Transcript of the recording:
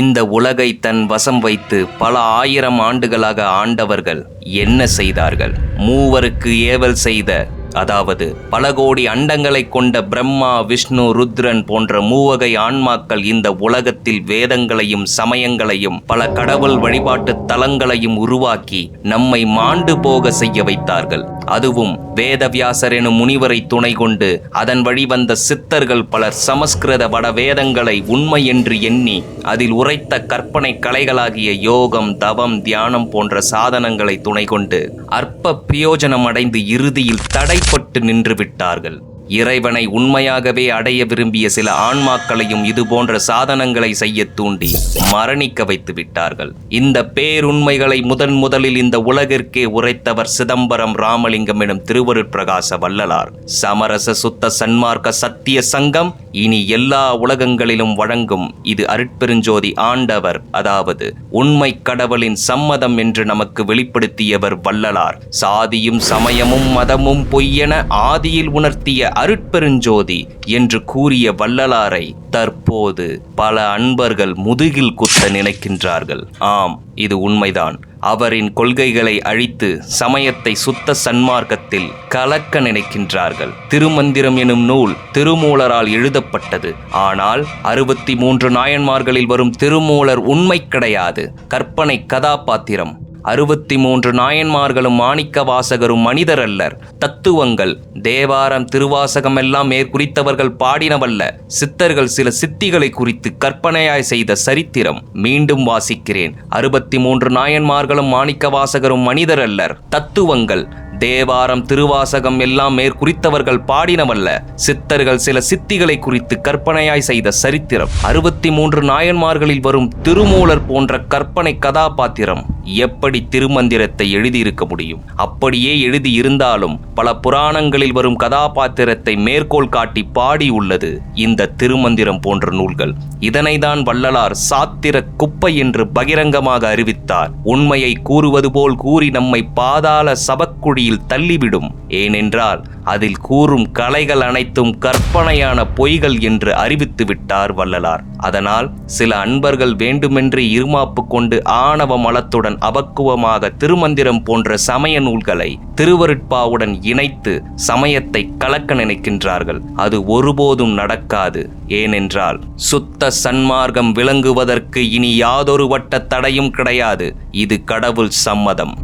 இந்த உலகை தன் வசம் வைத்து பல ஆயிரம் ஆண்டுகளாக ஆண்டவர்கள் என்ன செய்தார்கள்? மூவருக்கு ஏவல் செய்த அதாவது பல கோடி அண்டங்களை கொண்ட பிரம்மா விஷ்ணு ருத்ரன் போன்ற மூவகை ஆன்மாக்கள் இந்த உலகத்தில் வேதங்களையும் சமயங்களையும் பல கடவுள் வழிபாட்டு தலங்களையும் உருவாக்கி நம்மை மாண்டு போக செய்ய வைத்தார்கள். அதுவும் வேதவியாசர் எனும் முனிவரை துணை கொண்டு அதன் வழி வந்த சித்தர்கள் பலர் சமஸ்கிருத வட வேதங்களை உண்மை என்று எண்ணி அதில் உரைத்த கற்பனை கலைகளாகிய யோகம் தவம் தியானம் போன்ற சாதனங்களை துணை கொண்டு அற்ப பிரயோஜனம் அடைந்து இறுதியில் தடைப்பட்டு நின்று விட்டார்கள் இறைவனை உண்மையாகவே அடைய விரும்பிய சில ஆன்மாக்களையும் இது போன்ற சாதனங்களை செய்ய தூண்டி மரணிக்க வைத்து விட்டார்கள். இந்த பேருண்மைகளை முதன் முதலில் இந்த உலகிற்கே உரைத்தவர் சிதம்பரம் ராமலிங்கம் எனும் திருவருட்பிரகாச வள்ளலார். சமரச சுத்த சன்மார்க்க சத்திய சங்கம் இனி எல்லா உலகங்களிலும் வழங்கும் இது அருட்பெருஞ்சோதி ஆண்டவர் அதாவது உண்மை கடவுளின் சம்மதம் என்று நமக்கு வெளிப்படுத்தியவர் வள்ளலார். சாதியும் சமயமும் மதமும் பொய்யென ஆதியில் உணர்த்திய அருட்பெருஞ்சோதி என்று கூறிய வள்ளலாரை தற்போது பல அன்பர்கள் முதுகில் குத்த நினைக்கின்றார்கள். ஆம் இது உண்மைதான். அவரின் கொள்கைகளை அழித்து சமயத்தை சுத்த சன்மார்க்கத்தில் கலக்க நினைக்கின்றார்கள். திருமந்திரம் எனும் நூல் திருமூலரால் எழுதப்பட்டது. ஆனால் அறுபத்தி மூன்று நாயன்மார்களில் வரும் திருமூலர் உண்மை கிடையாது. கற்பனை கதாபாத்திரம் அறுபத்தி மூன்று நாயன்மார்களும் மாணிக்க வாசகரும் மனிதர் அல்லர் தத்துவங்கள் தேவாரம் திருவாசகம் எல்லாம் மேற்குறித்தவர்கள் பாடினவல்ல. சித்தர்கள் சில சித்திகளை குறித்து கற்பனையாய் செய்த சரித்திரம் மீண்டும் வாசிக்கிறேன். அறுபத்தி மூன்று நாயன்மார்களும் மாணிக்க வாசகரும் மனிதர் அல்லர் தத்துவங்கள் தேவாரம் திருவாசகம் எல்லாம் மேற்குறித்தவர்கள் பாடினவல்ல. சித்தர்கள் சில சித்திகளை குறித்து கற்பனையாய் செய்த சரித்திரம். அறுபத்தி மூன்று நாயன்மார்களில் வரும் திருமூலர் போன்ற கற்பனை கதாபாத்திரம். எப்படி திருமந்திரத்தை எழுதியிருக்க முடியும்? அப்படியே எழுதியிருந்தாலும் பல புராணங்களில் வரும் கதாபாத்திரத்தை மேற்கோள் காட்டி பாடியுள்ளது இந்த திருமந்திரம் போன்ற நூல்கள். இதனைதான் வள்ளலார் சாத்திர குப்பை என்று பகிரங்கமாக அறிவித்தார். உண்மையை கூறுவது போல் கூறி நம்மை பாதாள சபக்குழியில் தள்ளிவிடும். ஏனென்றால் அதில் கூறும் கலைகள் அனைத்தும் கற்பனையான பொய்கள் என்று அறிவித்து விட்டார் வள்ளலார். அதனால் சில அன்பர்கள் வேண்டுமென்று இருமாப்பு கொண்டு ஆணவ மலத்துடன் அபக்குவமாக திருமந்திரம் போன்ற சமய நூல்களை திருவருட்பாவுடன் இணைத்து சமயத்தை கலக்க நினைக்கின்றார்கள். அது ஒருபோதும் நடக்காது. ஏனென்றால் சுத்த சன்மார்க்கம் விளங்குவதற்கு இனி யாதொரு வட்ட தடையும் கிடையாது. இது கடவுள் சம்மதம்.